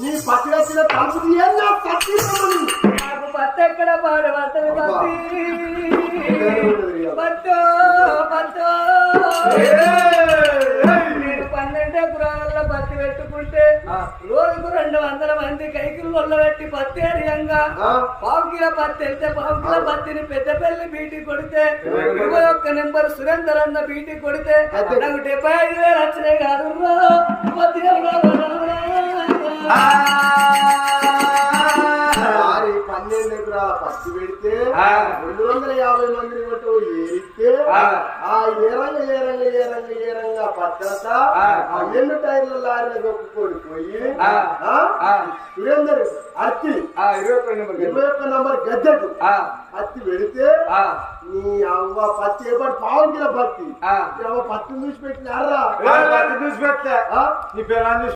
నీ పత్తి వచ్చిన తలుపు తీయన్నా పత్తి రమ్మని. నాకు పత్తి ఎక్కడ పాడు పత్తని పత్తి పత్తు పత్తు నేను పన్నెండు పత్తి పెట్టుకుంటే రోజుకు రెండు వందల మంది కైకిలు పెట్టి పత్తి అడియంగా ఆ. పావు కిలో పత్తి వెళ్తే పావు కిలో పత్తిని పెద్దపల్లి బీటీ కొడితే ఇరవై ఒక్క నెంబర్ సురేందర్ అన్న బీటీ కొడితే నాకు డెబ్బై ఐదు వేలు వచ్చినాయి కాదు పన్నెండు ఎకరాల పత్తి పెడితే రెండు వందల యాభై మందిని కొట్టు ఏరిస్తే ఆ. ఏరంగ ఏరంగ ఏరంగ ఏరంగ పచ్చట పన్నెండు టైర్ల లారీలో దొక్కుకొని పోయి ఆ, సురేందర్ అత్తి ఇరవై ఒక్క నంబర్ గద్దెకు పత్తి పెడితే నీ అవ్వ పత్తి ఏపటి పావు కిలో పత్తి. అవ్వ పత్తి చూసి పెట్టినారా చూసి పెట్టా? నీ పేరు